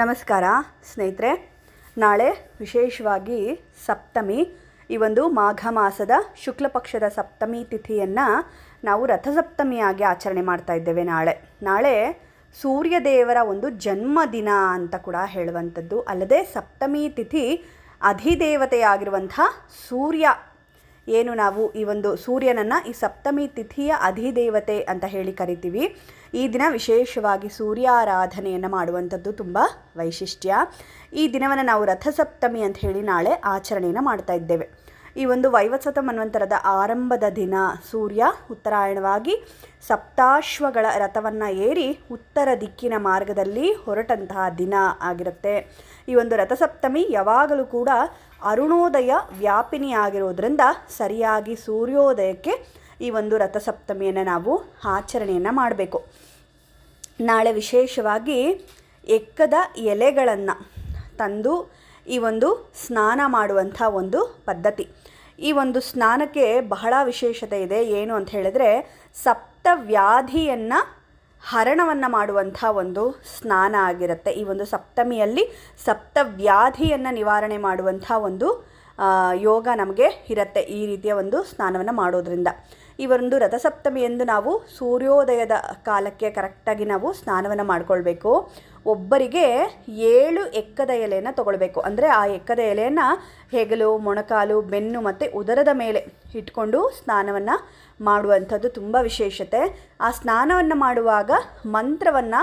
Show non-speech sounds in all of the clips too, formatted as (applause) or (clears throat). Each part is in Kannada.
ನಮಸ್ಕಾರ, ಸ್ನೇಹಿತರೆ. ನಾಳೆ ವಿಶೇಷವಾಗಿ ಸಪ್ತಮಿ, ಈ ಒಂದು ಮಾಘ ಮಾಸದ ಶುಕ್ಲ ಪಕ್ಷದ ಸಪ್ತಮಿ ತಿಥಿಯನ್ನು ನಾವು ರಥಸಪ್ತಮಿಯಾಗಿ ಆಚರಣೆ ಮಾಡ್ತಾ ಇದ್ದೇವೆ ನಾಳೆ. ನಾಳೆ ಸೂರ್ಯದೇವರ ಒಂದು ಜನ್ಮದಿನ ಅಂತ ಕೂಡ ಹೇಳುವಂಥದ್ದು. ಅಲ್ಲದೆ ಸಪ್ತಮಿ ತಿಥಿ ಅಧಿದೇವತೆಯಾಗಿರುವಂಥ ಸೂರ್ಯ ಏನು ನಾವು ಈ ಒಂದು ಸೂರ್ಯನನ್ನು ಈ ಸಪ್ತಮಿ ತಿಥಿಯ ಅಧಿದೇವತೆ ಅಂತ ಹೇಳಿ ಕರಿತೀವಿ. ಈ ದಿನ ವಿಶೇಷವಾಗಿ ಸೂರ್ಯಾರಾಧನೆಯನ್ನು ಮಾಡುವಂಥದ್ದು ತುಂಬ ವೈಶಿಷ್ಟ್ಯ. ಈ ದಿನವನ್ನು ನಾವು ರಥಸಪ್ತಮಿ ಅಂತ ಹೇಳಿ ನಾಳೆ ಆಚರಣೆಯನ್ನು ಮಾಡ್ತಾ ಇದ್ದೇವೆ. ಈ ಒಂದು ವೈವತ್ಸತ ಮನ್ವಂತರದ ಆರಂಭದ ದಿನ ಸೂರ್ಯ ಉತ್ತರಾಯಣವಾಗಿ ಸಪ್ತಾಶ್ವಗಳ ರಥವನ್ನು ಏರಿ ಉತ್ತರ ದಿಕ್ಕಿನ ಮಾರ್ಗದಲ್ಲಿ ಹೊರಟಂತಹ ದಿನ ಆಗಿರುತ್ತೆ. ಈ ಒಂದು ರಥಸಪ್ತಮಿ ಯಾವಾಗಲೂ ಕೂಡ ಅರುಣೋದಯ ವ್ಯಾಪಿನಿಯಾಗಿರೋದ್ರಿಂದ ಸರಿಯಾಗಿ ಸೂರ್ಯೋದಯಕ್ಕೆ ಈ ಒಂದು ರಥಸಪ್ತಮಿಯನ್ನು ನಾವು ಆಚರಣೆಯನ್ನು ಮಾಡಬೇಕು. ನಾಳೆ ವಿಶೇಷವಾಗಿ ಎಕ್ಕದ ಎಲೆಗಳನ್ನು ತಂದು ಈ ಒಂದು ಸ್ನಾನ ಮಾಡುವಂಥ ಒಂದು ಪದ್ಧತಿ. ಈ ಒಂದು ಸ್ನಾನಕ್ಕೆ ಬಹಳ ವಿಶೇಷತೆ ಇದೆ. ಏನು ಅಂತ ಹೇಳಿದ್ರೆ ಸಪ್ತ ವ್ಯಾಧಿಯನ್ನು ಹರಣವನ್ನು ಮಾಡುವಂಥ ಒಂದು ಸ್ನಾನ ಆಗಿರುತ್ತೆ. ಈ ಒಂದು ಸಪ್ತಮಿಯಲ್ಲಿ ಸಪ್ತ ವ್ಯಾಧಿಯನ್ನು ನಿವಾರಣೆ ಮಾಡುವಂಥ ಒಂದು ಯೋಗ ನಮಗೆ ಇರುತ್ತೆ ಈ ರೀತಿಯ ಒಂದು ಸ್ನಾನವನ್ನು ಮಾಡೋದ್ರಿಂದ. ಈ ಒಂದು ರಥಸಪ್ತಮಿ ಎಂದು ನಾವು ಸೂರ್ಯೋದಯದ ಕಾಲಕ್ಕೆ ಕರೆಕ್ಟಾಗಿ ನಾವು ಸ್ನಾನವನ್ನು ಮಾಡಿಕೊಳ್ಬೇಕು. ಒಬ್ಬರಿಗೆ ಏಳು ಎಕ್ಕದ ಎಲೆಯನ್ನು ತಗೊಳ್ಬೇಕು. ಅಂದರೆ ಆ ಎಕ್ಕದ ಎಲೆಯನ್ನು ಹೆಗಲು, ಮೊಣಕಾಲು, ಬೆನ್ನು ಮತ್ತು ಉದರದ ಮೇಲೆ ಇಟ್ಕೊಂಡು ಸ್ನಾನವನ್ನು ಮಾಡುವಂಥದ್ದು ತುಂಬ ವಿಶೇಷತೆ. ಆ ಸ್ನಾನವನ್ನು ಮಾಡುವಾಗ ಮಂತ್ರವನ್ನು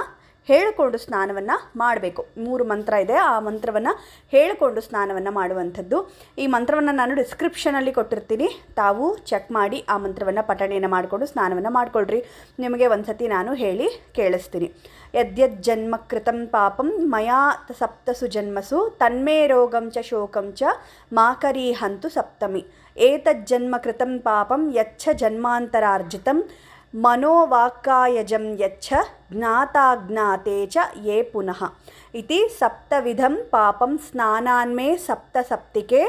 ಹೇಳಿಕೊಂಡು ಸ್ನಾನವನ್ನು ಮಾಡಬೇಕು. ಮೂರು ಮಂತ್ರ ಇದೆ. ಆ ಮಂತ್ರವನ್ನು ಹೇಳಿಕೊಂಡು ಸ್ನಾನವನ್ನು ಮಾಡುವಂಥದ್ದು. ಈ ಮಂತ್ರವನ್ನು ನಾನು ಡಿಸ್ಕ್ರಿಪ್ಷನಲ್ಲಿ ಕೊಟ್ಟಿರ್ತೀನಿ. ತಾವು ಚೆಕ್ ಮಾಡಿ ಆ ಮಂತ್ರವನ್ನು ಪಠಣೆಯನ್ನು ಮಾಡಿಕೊಂಡು ಸ್ನಾನವನ್ನು ಮಾಡಿಕೊಳ್ಳ್ರಿ ನಿಮಗೆ ಒಂದು ಸತಿ ನಾನು ಹೇಳಿ ಕೇಳಿಸ್ತೀನಿ. ಯದ್ಯದ್ ಜನ್ಮ ಕೃತಂ ಪಾಪಂ ಮಯಾ ಸಪ್ತಸು ಜನ್ಮಸು ತನ್ಮೇ ರೋಗಂ ಚ ಶೋಕಂ ಚ ಮಾಕರಿ ಹಂತು ಸಪ್ತಮಿ. ಏತಜ್ಜನ್ಮ ಕೃತಂ ಪಾಪಂ ಯಚ್ಛ ಜನ್ಮಾಂತರಾರ್ಜಿತಂ ಮನೋವಾಕ್ಕಾಯಜಂ ಯಚ್ಛ ಜ್ಞಾತಾಜ್ಞಾತೆ ಚ ಯೇ ಪುನಃ ಇತಿ ಸಪ್ತವಿಧಂ ಪಾಪಂ ಸ್ನಾನಾನ್ಮೇ ಸಪ್ತ ಸಪ್ತಿಕೆ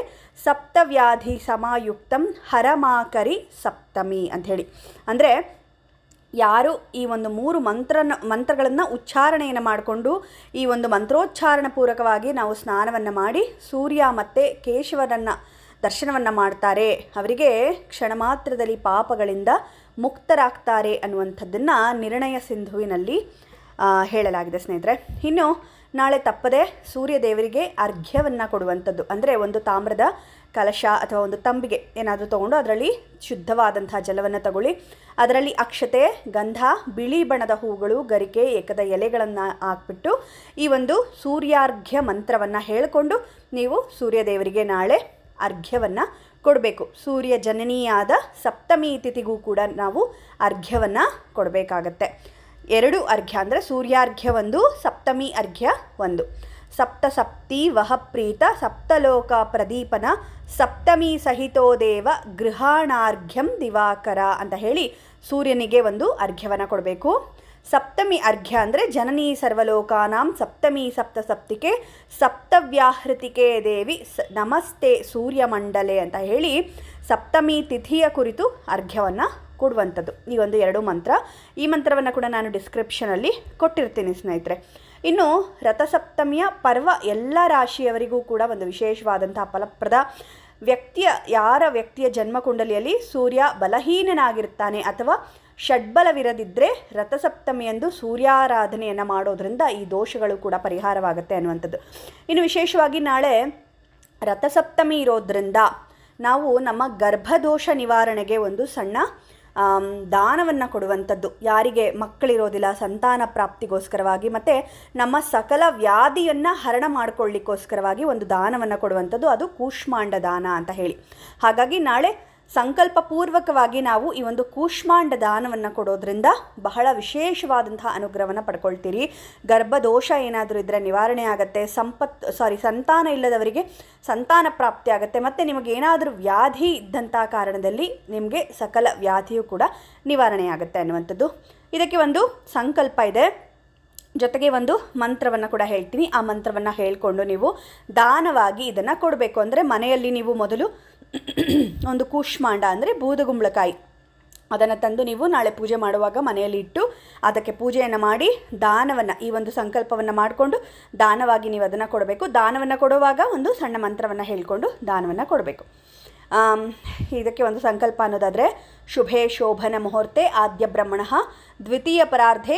ಸಪ್ತವ್ಯಾಧಿ ಸಮಾಯುಕ್ತಂ ಹರಮಾಕರಿ ಸಪ್ತಮಿ ಅಂಥೇಳಿ. ಅಂದರೆ ಯಾರು ಈ ಒಂದು ಮೂರು ಮಂತ್ರನ, ಮಂತ್ರಗಳನ್ನು ಉಚ್ಚಾರಣೆಯನ್ನು ಮಾಡಿಕೊಂಡು ಈ ಒಂದು ಮಂತ್ರೋಚ್ಚಾರಣ ಪೂರಕವಾಗಿ ನಾವು ಸ್ನಾನವನ್ನು ಮಾಡಿ ಸೂರ್ಯ ಮತ್ತು ಕೇಶವನನ್ನು ದರ್ಶನವನ್ನು ಮಾಡ್ತಾರೆ, ಅವರಿಗೆ ಕ್ಷಣ ಮಾತ್ರದಲ್ಲಿ ಪಾಪಗಳಿಂದ ಮುಕ್ತರಾಗ್ತಾರೆ ಅನ್ನುವಂಥದ್ದನ್ನು ನಿರ್ಣಯ ಸಿಂಧುವಿನಲ್ಲಿ ಹೇಳಲಾಗಿದೆ ಸ್ನೇಹಿತರೆ. ಇನ್ನು ನಾಳೆ ತಪ್ಪದೆ ಸೂರ್ಯ ದೇವರಿಗೆ ಅರ್ಘ್ಯವನ್ನು ಕೊಡುವಂಥದ್ದು, ಅಂದರೆ ಒಂದು ತಾಮ್ರದ ಕಲಶ ಅಥವಾ ಒಂದು ತಂಬಿಗೆ ಏನಾದರೂ ತೊಗೊಂಡು ಅದರಲ್ಲಿ ಶುದ್ಧವಾದಂಥ ಜಲವನ್ನು ತಗೊಳ್ಳಿ. ಅದರಲ್ಲಿ ಅಕ್ಷತೆ, ಗಂಧ, ಬಿಳಿ ಬಣ್ಣದ ಹೂಗಳು, ಗರಿಕೆ, ಏಕದ ಎಲೆಗಳನ್ನು ಹಾಕ್ಬಿಟ್ಟು ಈ ಒಂದು ಸೂರ್ಯಾರ್ಘ್ಯ ಮಂತ್ರವನ್ನು ಹೇಳಿಕೊಂಡು ನೀವು ಸೂರ್ಯ ದೇವರಿಗೆ ನಾಳೆ ಅರ್ಘ್ಯವನ್ನು ಕೊಡಬೇಕು. ಸೂರ್ಯ ಜನನಿಯಾದ ಸಪ್ತಮಿ ತಿಥಿಗೂ ಕೂಡ ನಾವು ಅರ್ಘ್ಯವನ್ನು ಕೊಡಬೇಕಾಗತ್ತೆ. ಎರಡು ಅರ್ಘ್ಯ ಅಂದರೆ ಸೂರ್ಯಾರ್ಘ್ಯ ಒಂದು ಸಪ್ತಮಿ ಅರ್ಘ್ಯ ಒಂದು. ಸಪ್ತ ಸಪ್ತಿ ವಹ ಪ್ರೀತ ಸಪ್ತಲೋಕ ಪ್ರದೀಪನ, ಸಪ್ತಮಿ ಸಹಿತೋ ದೇವ ಗೃಹಾಣಾರ್ಘ್ಯಂ ದಿವಾಕರ ಅಂತ ಹೇಳಿ ಸೂರ್ಯನಿಗೆ ಒಂದು ಅರ್ಘ್ಯವನ್ನು ಕೊಡಬೇಕು. ಸಪ್ತಮಿ ಅರ್ಘ್ಯ ಅಂದರೆ ಜನನೀ ಸರ್ವಲೋಕಾನಾಂ ಸಪ್ತಮಿ ಸಪ್ತ ಸಪ್ತಿಕೆ ಸಪ್ತವ್ಯಾಹೃತಿಕೆ ದೇವಿ ಸ ನಮಸ್ತೆ ಸೂರ್ಯಮಂಡಲೆ ಅಂತ ಹೇಳಿ ಸಪ್ತಮಿ ತಿಥಿಯ ಕುರಿತು ಅರ್ಘ್ಯವನ್ನು ಕೊಡುವಂಥದ್ದು. ಈ ಒಂದು ಎರಡು ಮಂತ್ರ. ಈ ಮಂತ್ರವನ್ನು ಕೂಡ ನಾನು ಡಿಸ್ಕ್ರಿಪ್ಷನಲ್ಲಿ ಕೊಟ್ಟಿರ್ತೀನಿ ಸ್ನೇಹಿತರೆ. ಇನ್ನು ರಥಸಪ್ತಮಿಯ ಪರ್ವ ಎಲ್ಲ ರಾಶಿಯವರಿಗೂ ಕೂಡ ಒಂದು ವಿಶೇಷವಾದಂತಹ ಫಲಪ್ರದ ವ್ಯಕ್ತಿಯ ಯಾರ ವ್ಯಕ್ತಿಯ ಜನ್ಮಕುಂಡಲಿಯಲ್ಲಿ ಸೂರ್ಯ ಬಲಹೀನನಾಗಿರ್ತಾನೆ ಅಥವಾ ಷಡ್ಬಲವಿರದಿದ್ದರೆ ರಥಸಪ್ತಮಿಯಂದು ಸೂರ್ಯಾರಾಧನೆಯನ್ನು ಮಾಡೋದ್ರಿಂದ ಈ ದೋಷಗಳು ಕೂಡ ಪರಿಹಾರವಾಗುತ್ತೆ ಅನ್ನುವಂಥದ್ದು. ಇನ್ನು ವಿಶೇಷವಾಗಿ ನಾಳೆ ರಥಸಪ್ತಮಿ ಇರೋದ್ರಿಂದ ನಾವು ನಮ್ಮ ಗರ್ಭದೋಷ ನಿವಾರಣೆಗೆ ಒಂದು ಸಣ್ಣ ದಾನವನ್ನು ಕೊಡುವಂಥದ್ದು. ಯಾರಿಗೆ ಮಕ್ಕಳಿರೋದಿಲ್ಲ, ಸಂತಾನ ಪ್ರಾಪ್ತಿಗೋಸ್ಕರವಾಗಿ ಮತ್ತು ನಮ್ಮ ಸಕಲ ವ್ಯಾಧಿಯನ್ನು ಹರಣ ಮಾಡಿಕೊಳ್ಳಿಕ್ಕೋಸ್ಕರವಾಗಿ ಒಂದು ದಾನವನ್ನು ಕೊಡುವಂಥದ್ದು. ಅದು ಕೂಷ್ಮಾಂಡ ದಾನ ಅಂತ ಹೇಳಿ. ಹಾಗಾಗಿ ನಾಳೆ ಸಂಕಲ್ಪಪೂರ್ವಕವಾಗಿ ನಾವು ಈ ಒಂದು ಕೂಷ್ಮಾಂಡ ದಾನವನ್ನು ಕೊಡೋದ್ರಿಂದ ಬಹಳ ವಿಶೇಷವಾದಂತಹ ಅನುಗ್ರಹವನ್ನು ಪಡ್ಕೊಳ್ತೀರಿ. ಗರ್ಭದೋಷ ಏನಾದರೂ ಇದ್ದರೆ ನಿವಾರಣೆ ಆಗುತ್ತೆ, ಸಂಪತ್ ಸಾರಿ ಸಂತಾನ ಇಲ್ಲದವರಿಗೆ ಸಂತಾನ ಪ್ರಾಪ್ತಿ ಆಗುತ್ತೆ, ಮತ್ತು ನಿಮಗೆ ಏನಾದರೂ ವ್ಯಾಧಿ ಇದ್ದಂಥ ಕಾರಣದಲ್ಲಿ ನಿಮಗೆ ಸಕಲ ವ್ಯಾಧಿಯೂ ಕೂಡ ನಿವಾರಣೆ ಆಗುತ್ತೆ ಅನ್ನುವಂಥದ್ದು. ಇದಕ್ಕೆ ಒಂದು ಸಂಕಲ್ಪ ಇದೆ. ಜೊತೆಗೆ ಒಂದು ಮಂತ್ರವನ್ನು ಕೂಡ ಹೇಳ್ತೀನಿ. ಆ ಮಂತ್ರವನ್ನು ಹೇಳಿಕೊಂಡು ನೀವು ದಾನವಾಗಿ ಇದನ್ನು ಕೊಡಬೇಕು. ಅಂದರೆ ಮನೆಯಲ್ಲಿ ನೀವು ಮೊದಲು (clears throat) ಒಂದು ಕೂಷ್ಮಾಂಡ ಅಂದರೆ ಬೂದಗುಂಬಳಕಾಯಿ. ಅದನ್ನು ತಂದು ನೀವು ನಾಳೆ ಪೂಜೆ ಮಾಡುವಾಗ ಮನೆಯಲ್ಲಿ ಇಟ್ಟು ಅದಕ್ಕೆ ಪೂಜೆಯನ್ನು ಮಾಡಿ ದಾನವನ್ನು, ಈ ಒಂದು ಸಂಕಲ್ಪವನ್ನು ಮಾಡಿಕೊಂಡು ದಾನವಾಗಿ ನೀವು ಅದನ್ನು ಕೊಡಬೇಕು. ದಾನವನ್ನು ಕೊಡುವಾಗ ಒಂದು ಸಣ್ಣ ಮಂತ್ರವನ್ನು ಹೇಳಿಕೊಂಡು ದಾನವನ್ನು ಕೊಡಬೇಕು. ಇದಕ್ಕೆ ಒಂದು ಸಂಕಲ್ಪ ಅನ್ನೋದಾದರೆ शुभे शोभन मुहूर्ते आद्यब्रमण द्वितीयपरार्धे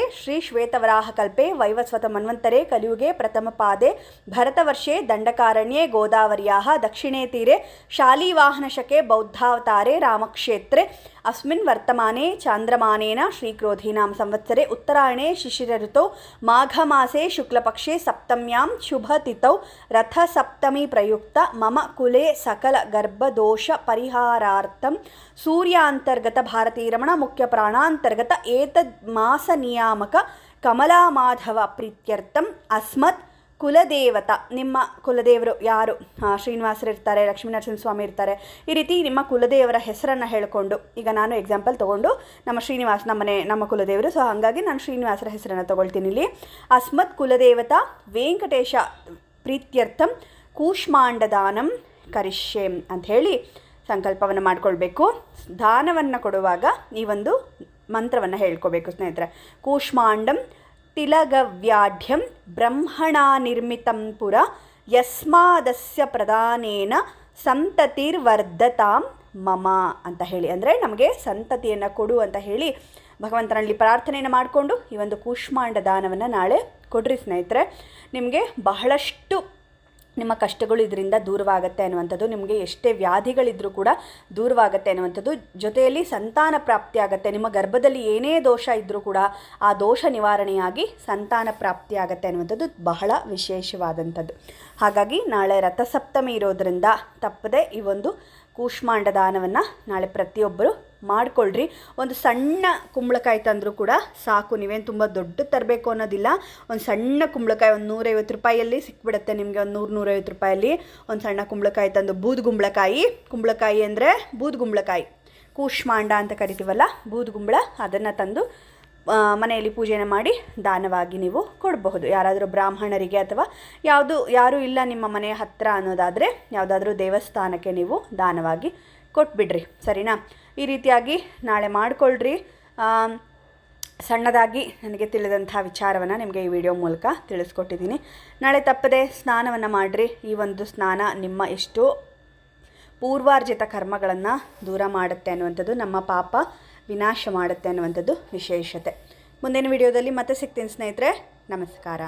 वैवस्वत मन्वंतरे कलियुगे प्रथम पादे भरतवर्षे दंडकारण्ये गोदावरिया दक्षिणे तीरे शालीवाहनशके बौद्धावतारे रामक्षेत्रे अस्मिन् वर्तमाने चांद्रमानेन श्रीक्रोधीनां संवत्सरे उत्तरायणे शिशिरऋतौ माघमासे शुक्लपक्षे सप्तम्यां शुभतिथौ रथसप्तमी प्रयुक्त मम कुले सकलगर्भदोषपरिहारार्थं सूर्यांतर ಸಪ್ತಮ್ಯಾಂ ಭಾರತೀ ಭಾರತೀರಮಣ ಮುಖ್ಯ ಪ್ರಾಣಾಂತರ್ಗತ ಏತದ್ ಮಾಸ ನಿಯಾಮಕ ಕಮಲಾ ಮಾಧವ ಪ್ರೀತ್ಯರ್ಥಂ ಅಸ್ಮತ್ ಕುಲದೇವತ. ನಿಮ್ಮ ಕುಲದೇವರು ಯಾರು? ಶ್ರೀನಿವಾಸರು ಇರ್ತಾರೆ ಸ್ವಾಮಿ ಇರ್ತಾರೆ. ಈ ರೀತಿ ನಿಮ್ಮ ಕುಲದೇವರ ಹೆಸರನ್ನು ಹೇಳಿಕೊಂಡು, ಈಗ ನಾನು ಎಕ್ಸಾಂಪಲ್ ತೊಗೊಂಡು ನಮ್ಮ ಶ್ರೀನಿವಾಸ ನಮ್ಮನೆ ನಮ್ಮ ಕುಲದೇವರು ಸೊ ಹಾಗಾಗಿ ನಾನು ಶ್ರೀನಿವಾಸರ ಹೆಸರನ್ನು ತೊಗೊಳ್ತೀನಿ ಇಲ್ಲಿ. ಅಸ್ಮತ್ ಕುಲದೇವತ ವೆಂಕಟೇಶ ಪ್ರೀತ್ಯರ್ಥಂ ಕೂಷ್ಮಾಂಡದಾನಂ ಕರಿಷ್ಯೆ ಅಂತ ಹೇಳಿ ಸಂಕಲ್ಪವನ್ನು ಮಾಡಿಕೊಳ್ಬೇಕು. ದಾನವನ್ನು ಕೊಡುವಾಗ ಈ ಒಂದು ಮಂತ್ರವನ್ನು ಹೇಳ್ಕೋಬೇಕು ಸ್ನೇಹಿತರೆ. ಕೂಷ್ಮಾಂಡಂ ತಿಲಗವ್ಯಾಢ್ಯಂ ಬ್ರಹ್ಮಣ ನಿರ್ಮಿತಂ ಪುರ ಯಸ್ಮಾದಸ್ಯ ಪ್ರಧಾನೇನ ಸಂತತಿರ್ವರ್ಧತಾಂ ಮಮ ಅಂತ ಹೇಳಿ. ಅಂದರೆ ನಮಗೆ ಸಂತತಿಯನ್ನು ಕೊಡು ಅಂತ ಹೇಳಿ ಭಗವಂತನಲ್ಲಿ ಪ್ರಾರ್ಥನೆಯನ್ನು ಮಾಡಿಕೊಂಡು ಈ ಒಂದು ಕೂಷ್ಮಾಂಡ ದಾನವನ್ನು ನಾಳೆ ಕೊಡ್ರಿ ಸ್ನೇಹಿತರೆ. ನಿಮಗೆ ಬಹಳಷ್ಟು ನಿಮ್ಮ ಕಷ್ಟಗಳು ಇದರಿಂದ ದೂರವಾಗುತ್ತೆ ಅನ್ನುವಂಥದ್ದು, ನಿಮಗೆ ಎಷ್ಟೇ ವ್ಯಾಧಿಗಳಿದ್ರೂ ಕೂಡ ದೂರವಾಗುತ್ತೆ ಅನ್ನುವಂಥದ್ದು, ಜೊತೆಯಲ್ಲಿ ಸಂತಾನ ಪ್ರಾಪ್ತಿ ಆಗುತ್ತೆ ನಿಮ್ಮ ಗರ್ಭದಲ್ಲಿ ಏನೇ ದೋಷ ಇದ್ದರೂ ಕೂಡ ಆ ದೋಷ ನಿವಾರಣೆಯಾಗಿ ಸಂತಾನ ಪ್ರಾಪ್ತಿ ಆಗುತ್ತೆ ಅನ್ನುವಂಥದ್ದು ಬಹಳ ವಿಶೇಷವಾದಂಥದ್ದು. ಹಾಗಾಗಿ ನಾಳೆ ರಥಸಪ್ತಮಿ ಇರೋದರಿಂದ ತಪ್ಪದೆ ಈ ಒಂದು ಕೂಷ್ಮಾಂಡ ದಾನವನ್ನು ನಾಳೆ ಪ್ರತಿಯೊಬ್ಬರು ಮಾಡಿಕೊಳ್ಳ್ರಿ ಒಂದು ಸಣ್ಣ ಕುಂಬಳಕಾಯಿ ತಂದರೂ ಕೂಡ ಸಾಕು. ನೀವೇನು ತುಂಬ ದೊಡ್ಡ ತರಬೇಕು ಅನ್ನೋದಿಲ್ಲ. ಒಂದು ಸಣ್ಣ ಕುಂಬಳಕಾಯಿ ಒಂದು ನೂರೈವತ್ತು ರೂಪಾಯಲ್ಲಿ ಸಿಕ್ಬಿಡುತ್ತೆ ನಿಮಗೆ ಒಂದು ನೂರು ನೂರೈವತ್ತು ರೂಪಾಯಲ್ಲಿ ಒಂದು ಸಣ್ಣ ಕುಂಬಳಕಾಯಿ ತಂದು ಬೂದು ಕುಂಬಳಕಾಯಿ ಕುಂಬಳಕಾಯಿ ಅಂದರೆ ಬೂದು ಕುಂಬಳಕಾಯಿ ಕೂಷ್ಮಾಂಡ ಅಂತ ಕರಿತೀವಲ್ಲ, ಬೂದು ಗುಂಬಳ, ಅದನ್ನು ತಂದು ಮನೆಯಲ್ಲಿ ಪೂಜೆನ ಮಾಡಿ ದಾನವಾಗಿ ನೀವು ಕೊಡಬಹುದು. ಯಾರಾದರೂ ಬ್ರಾಹ್ಮಣರಿಗೆ ಅಥವಾ ಯಾವುದು, ಯಾರೂ ಇಲ್ಲ ನಿಮ್ಮ ಮನೆಯ ಹತ್ತಿರ ಅನ್ನೋದಾದರೆ, ಯಾವುದಾದ್ರೂ ದೇವಸ್ಥಾನಕ್ಕೆ ನೀವು ದಾನವಾಗಿ ಕೊಟ್ಬಿಡ್ರಿ, ಸರಿನಾ? ಈ ರೀತಿಯಾಗಿ ನಾಳೆ ಮಾಡಿಕೊಳ್ಳ್ರಿ ಸಣ್ಣದಾಗಿ ನನಗೆ ತಿಳಿದಂಥ ವಿಚಾರವನ್ನು ನಿಮಗೆ ಈ ವಿಡಿಯೋ ಮೂಲಕ ತಿಳಿಸ್ಕೊಟ್ಟಿದ್ದೀನಿ. ನಾಳೆ ತಪ್ಪದೆ ಸ್ನಾನವನ್ನು ಮಾಡಿರಿ. ಈ ಒಂದು ಸ್ನಾನ ನಿಮ್ಮ ಎಷ್ಟು ಪೂರ್ವಾರ್ಜಿತ ಕರ್ಮಗಳನ್ನು ದೂರ ಮಾಡುತ್ತೆ ಅನ್ನುವಂಥದ್ದು, ನಮ್ಮ ಪಾಪ ವಿನಾಶ ಮಾಡುತ್ತೆ ಅನ್ನುವಂಥದ್ದು ವಿಶೇಷತೆ. ಮುಂದಿನ ವಿಡಿಯೋದಲ್ಲಿ ಮತ್ತೆ ಸಿಗ್ತೀನಿ ಸ್ನೇಹಿತರೆ. ನಮಸ್ಕಾರ.